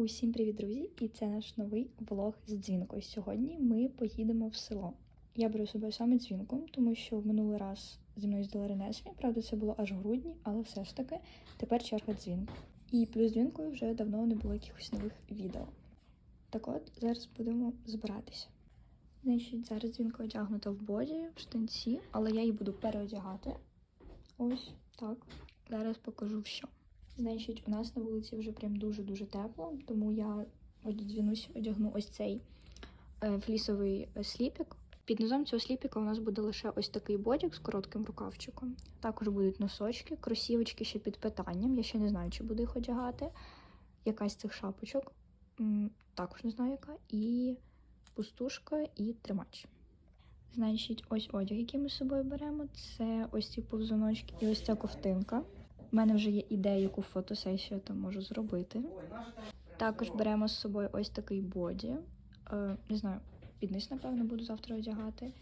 Усім привіт, друзі! І це наш новий влог з дзвінкою. Сьогодні ми поїдемо в село. Я беру з саме дзвінку, тому що в минулий раз зі мною здали Ренесві. Правда, це було аж в грудні, але все ж таки тепер черга дзвінку. І плюс дзвінкою вже давно не було якихось нових відео. Так от, зараз будемо збиратися. Значить, зараз дзвінка одягнута в боді, в штанці, але я її буду переодягати. Ось так. Зараз покажу що. Значить, у нас на вулиці вже прям дуже-дуже тепло, тому я одягнусь, одягну ось цей е, флісовий е, сліпік. Під низом цього сліпіка у нас буде лише ось такий бодік з коротким рукавчиком. Також будуть носочки, кросівочки ще під питанням. Я ще не знаю, чи буду їх одягати. Якась з цих шапочок, також не знаю яка. І пустушка, і тримач. Значить, ось одяг, який ми з собою беремо. Це ось ці повзуночки і ось ця ковтинка. У мене вже є ідея, яку фотосесію я там можу зробити. Також беремо з собою ось такий боді. Е, не знаю, під низ, напевно, буду завтра одягати.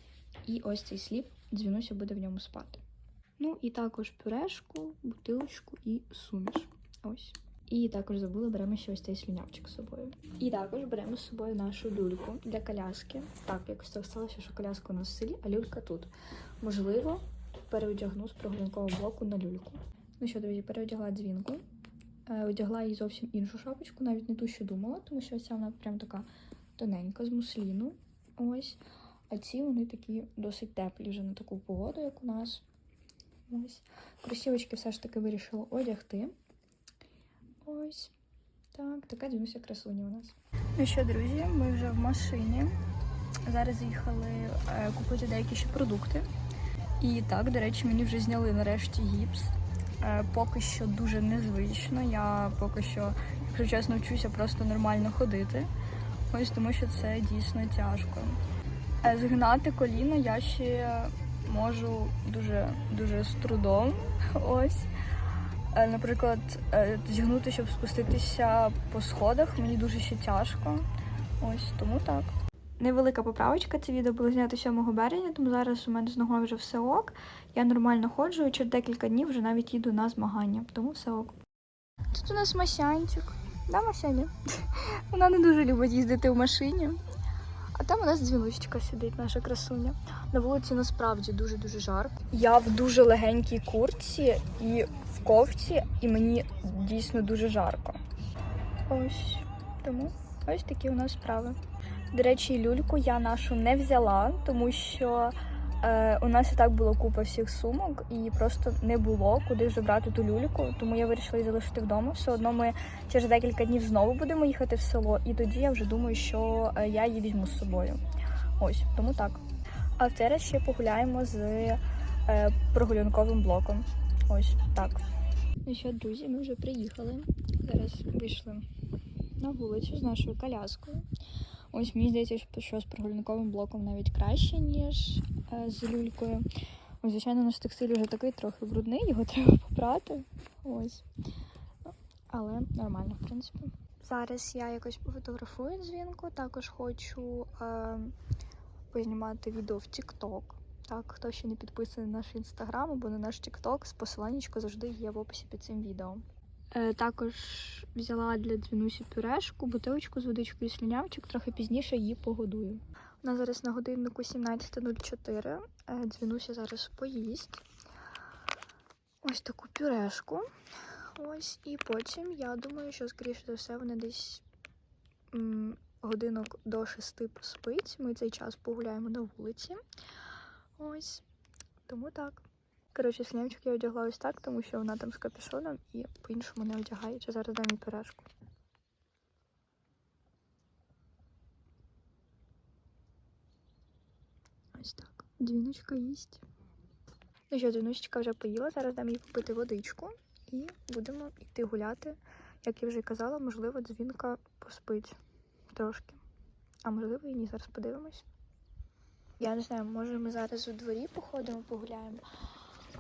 І ось цей сліп, дзвінуся буде в ньому спати. Ну і також пюрешку, бутилочку і суміш. Ось. І також забула, беремо ще ось цей слюнявчик з собою. І також беремо з собою нашу люльку для коляски. Так, якось так сталося, що коляска у нас в селі, а люлька тут. Можливо, переодягну з прогулянкового блоку на люльку. Ну що, друзі, переодягла дзвінку. Е, Одягла їй зовсім іншу шапочку, навіть не ту, що думала, тому що ця вона прям така тоненька з мусліну. Ось. А ці вони такі досить теплі вже на таку погоду, як у нас. Ось. Кросівочки все ж таки вирішила одягти. Ось. Так, така дивимося красуня у нас. Ну що, друзі, ми вже в машині. Зараз їхали е, купити деякі ще продукти. І так, до речі, мені вже зняли нарешті гіпс. Е, Поки що дуже незвично. Я поки що, якщо чесно, вчуся просто нормально ходити. Ось тому що це дійсно тяжко. Е, Згнати коліна я ще можу дуже дуже з трудом. Ось. Е, Наприклад, зігнути, щоб спуститися по сходах, мені дуже ще тяжко. Ось тому так. Невелика поправочка. Це відео було знято 7 березня, тому зараз у мене з ногою вже все ок. Я нормально ходжу і через декілька днів вже навіть їду на змагання, тому все ок. Тут у нас Масянчик. Да, Масяня? Вона не дуже любить їздити в машині. А там у нас дзвіночка сидить, наша красуня. На вулиці насправді дуже-дуже жарко. Я в дуже легенькій куртці і в ковці, і мені дійсно дуже жарко. Ось тому ось такі у нас справи. До речі, люльку я нашу не взяла, тому що е, у нас і так було купа всіх сумок, і просто не було куди вже брати ту люльку. Тому я вирішила її залишити вдома. Все одно ми через декілька днів знову будемо їхати в село, і тоді я вже думаю, що е, я її візьму з собою. Ось тому так. А в цей раз ще погуляємо з е, прогулянковим блоком. Ось так. Ну що, друзі, ми вже приїхали. Зараз вийшли на вулицю з нашою коляскою. Ось мені здається, що з прогулянковим блоком навіть краще, ніж е, з люлькою. Ось, звичайно, наш текстиль вже такий трохи брудний, його треба попрати. Ось. Але нормально, в принципі. Зараз я якось пофотографую дзвінку, також хочу е, познімати відео в TikTok. Так, хто ще не підписаний на наш інстаграм або на наш TikTok, посиланнячко завжди є в описі під цим відео. Е, також взяла для дзвінусі пюрешку, бутилочку з водичкою і слюнявчик, трохи пізніше її погодую. У нас зараз на годиннику 17.04. Е, Дзвінуся зараз поїсть. Ось таку пюрешку. Ось, і потім я думаю, що, скоріше за все, вони десь годинок до шести поспить. Ми цей час погуляємо на вулиці. Ось. Тому так. Коротше, снімчик я одягла ось так, тому що вона там з капюшоном і по-іншому не одягається. Зараз дам їй пюрешку. Ось так. Двіночка їсть. Ну що, двіночка вже поїла, зараз дам їй попити водичку і будемо йти гуляти. Як я вже казала, можливо, дзвінка поспить трошки. А можливо, і ні, зараз подивимось. Я не знаю, може ми зараз у дворі походимо, погуляємо.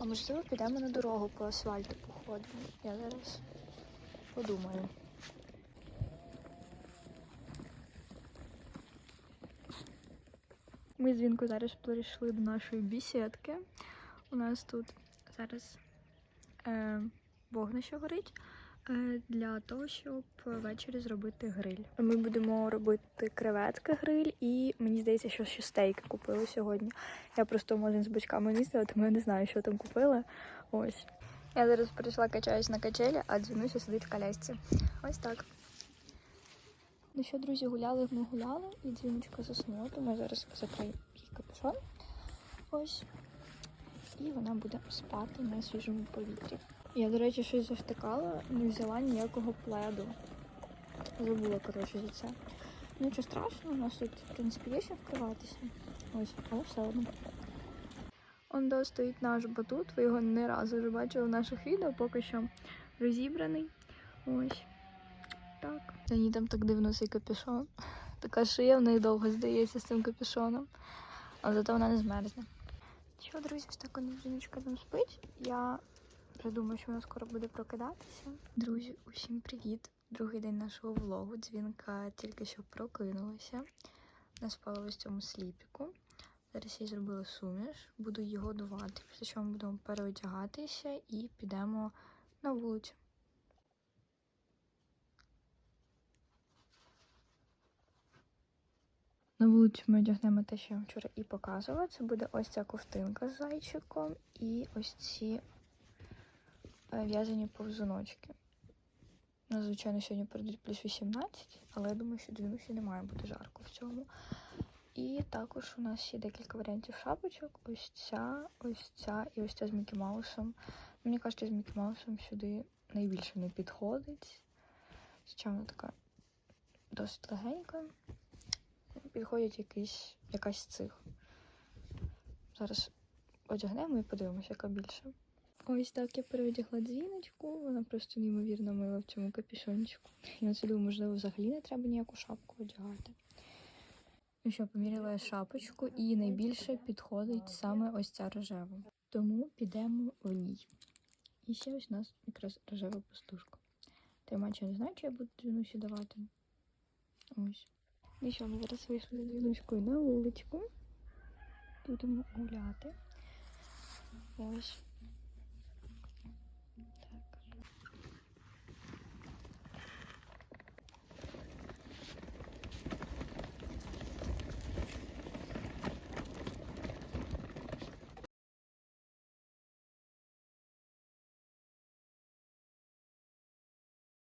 А можливо, підемо на дорогу по асфальту походимо. Я зараз подумаю. Ми з Вінкою зараз прийшли до нашої бісідки. У нас тут зараз е, вогнище горить. Е, Для того, щоб ввечері зробити гриль. Ми будемо робити креветки гриль, і мені здається, що ще стейки купили сьогодні. Я просто магазин з батьками їздила, тому я не знаю, що там купили. Ось. Я зараз прийшла качаюсь на качелі, а дзвінуся сидить в колясці. Ось так. Ну що, друзі, гуляли, ми гуляли, і дзвіночка заснула, тому я зараз закрию їй капюшон. Ось. І вона буде спати на свіжому повітрі. Я, до речі, щось завтикала, не взяла ніякого пледу. Забула, коротше, за це. Ну, нічого страшного, у нас тут, в принципі, є що вкриватися. Ось, але все одно. Он до стоїть наш батут, ви його не разу вже бачили в наших відео, поки що розібраний. Ось. Так. Мені там так дивно цей капюшон. Така шия в неї довго здається з цим капюшоном. Але зато вона не змерзне. Що, друзі, ось так жіночка там спить. Я вже думаю, що вона скоро буде прокидатися. Друзі, усім привіт! Другий день нашого влогу. Дзвінка тільки що прокинулася. Вона спала ось в цьому сліпіку. Зараз я зробила суміш, буду її годувати, після чого ми будемо переодягатися і підемо на вулицю. На вулицю ми одягнемо те, що я вам вчора і показувала. Це буде ось ця ковтинка з зайчиком і ось ці в'язані повзуночки. Ну, звичайно, сьогодні передають плюс 18, але я думаю, що двінусі не має бути жарко в цьому. І також у нас є декілька варіантів шапочок. Ось ця, ось ця і ось ця з Мікі Маусом. Мені кажуть, з Мікі Маусом сюди найбільше не підходить. Хоча вона така досить легенька. Підходять якийсь, якась цих. Зараз одягнемо і подивимося, яка більше. Ось так я переодягла дзвіночку, вона просто неймовірно мила в цьому капюшончику. Я оце думаю, можливо, взагалі не треба ніяку шапку одягати. Ну що, поміряла я шапочку і найбільше підходить саме ось ця рожева. Тому підемо в ній. І ще ось у нас якраз рожева пастушка. Тримач я не знаю, чи я буду дзвінусі давати. Ось. Ну що, ми зараз вийшли з дзвіночкою на вуличку. Будемо гуляти. Ось.